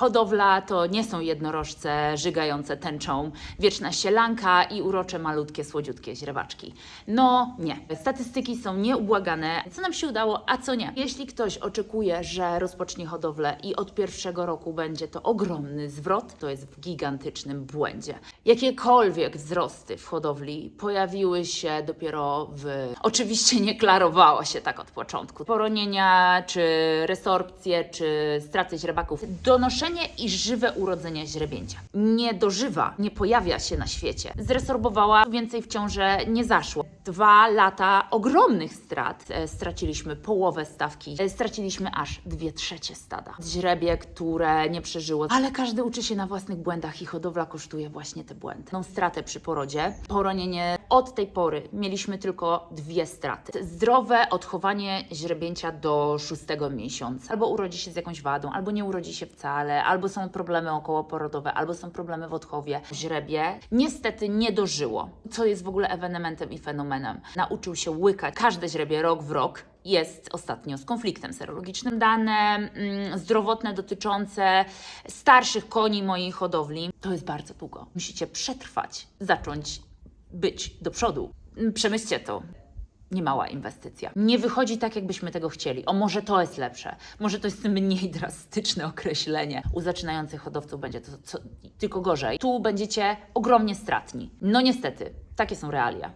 Hodowla to nie są jednorożce żygające tęczą, wieczna sielanka i urocze malutkie, słodziutkie źrebaczki. No nie. Statystyki są nieubłagane. Co nam się udało, a co nie. Jeśli ktoś oczekuje, że rozpocznie hodowlę i od pierwszego roku będzie to ogromny zwrot, to jest w gigantycznym błędzie. Jakiekolwiek wzrosty w hodowli pojawiły się dopiero w... Oczywiście nie klarowało się tak od początku. Poronienia, czy resorpcje, czy straty źrebaków. Donoszenie i żywe urodzenie źrebięcia. Nie dożywa, nie pojawia się na świecie. Zresorbowała, więcej w ciąże nie zaszło. Dwa lata ogromnych strat. E, Straciliśmy połowę stawki, e, straciliśmy aż dwie trzecie stada. Źrebie, które nie przeżyło, ale każdy uczy się na własnych błędach i hodowla kosztuje właśnie te błędy. No, stratę przy porodzie, poronienie. Od tej pory mieliśmy tylko dwie straty. Zdrowe odchowanie źrebięcia do szóstego miesiąca. Albo urodzi się z jakąś wadą, albo nie urodzi się wcale, albo są problemy okołoporodowe, albo są problemy w odchowie. Źrebie niestety nie dożyło, co jest w ogóle ewenementem i fenomenem. Nauczył się łykać każde źrebie rok w rok. Jest ostatnio z konfliktem serologicznym. Dane mm, zdrowotne dotyczące starszych koni mojej hodowli to jest bardzo długo. Musicie przetrwać, zacząć być do przodu. Przemyślcie to. Niemała inwestycja. Nie wychodzi tak, jakbyśmy tego chcieli. O, może to jest lepsze. Może to jest mniej drastyczne określenie. U zaczynających hodowców będzie to co, tylko gorzej. Tu będziecie ogromnie stratni. No niestety, takie są realia.